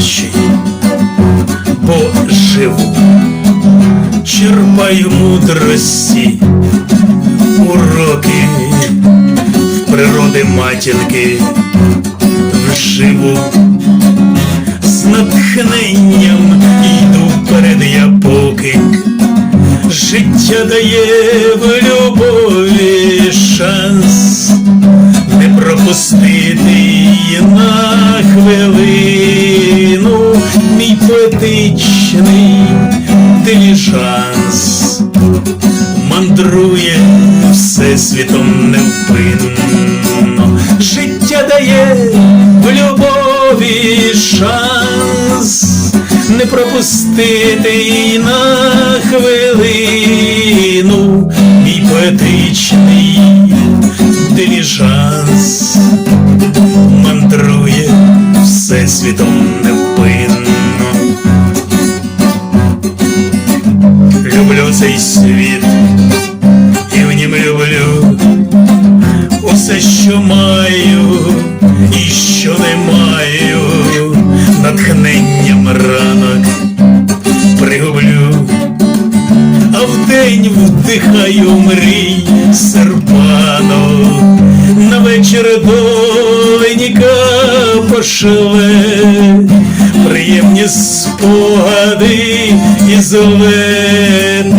найкращий, бо живу, черпаю мудрості, уроки в природи матінки вживу, з натхненням йду вперед я поки. Життя дає в любові шанс не пропустити її на хвилину, мій поетичний диліжанс мандрує всесвітом невпинно. Життя дає в любові шанс не пропустити її на хвилину, мій поетичний диліжанс мандрує всесвітом невпинно. Вдень вдихаю мрій серпанок, на вечір доленька пошле, приємні спогади і злети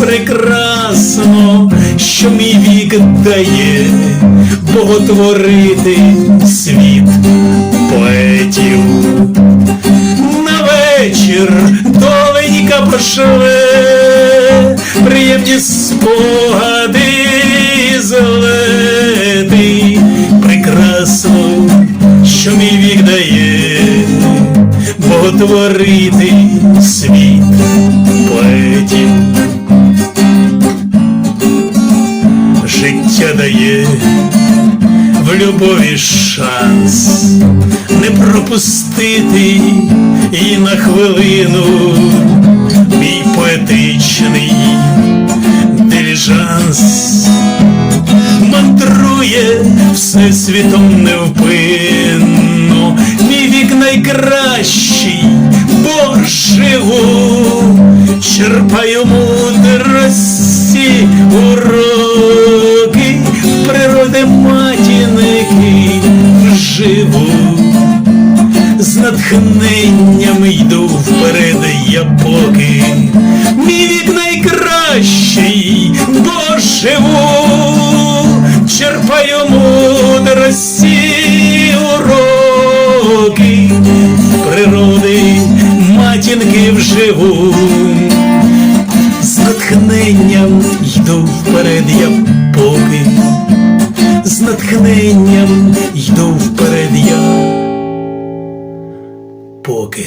прекрасно, що мій вік дає боготворити світ поетів. На вечір доленька пошле, приємні спогади злети, прекрасно, що мій вік дає, боготворити світ поетів. Життя дає в любові шанс не пропустити і на хвилину поетичний диліжанс мандрує всесвітом невпинно, мій вік найкращий, бо живу, черпаю мудрості уроки природи матіники живу з натхненням йду мене є поки, мій вік найкращий, бо живу, черпаю мудрості уроки природи, матінки вживу, з натхненням йду вперед, я поки, з натхненням йду вперед я. Поки.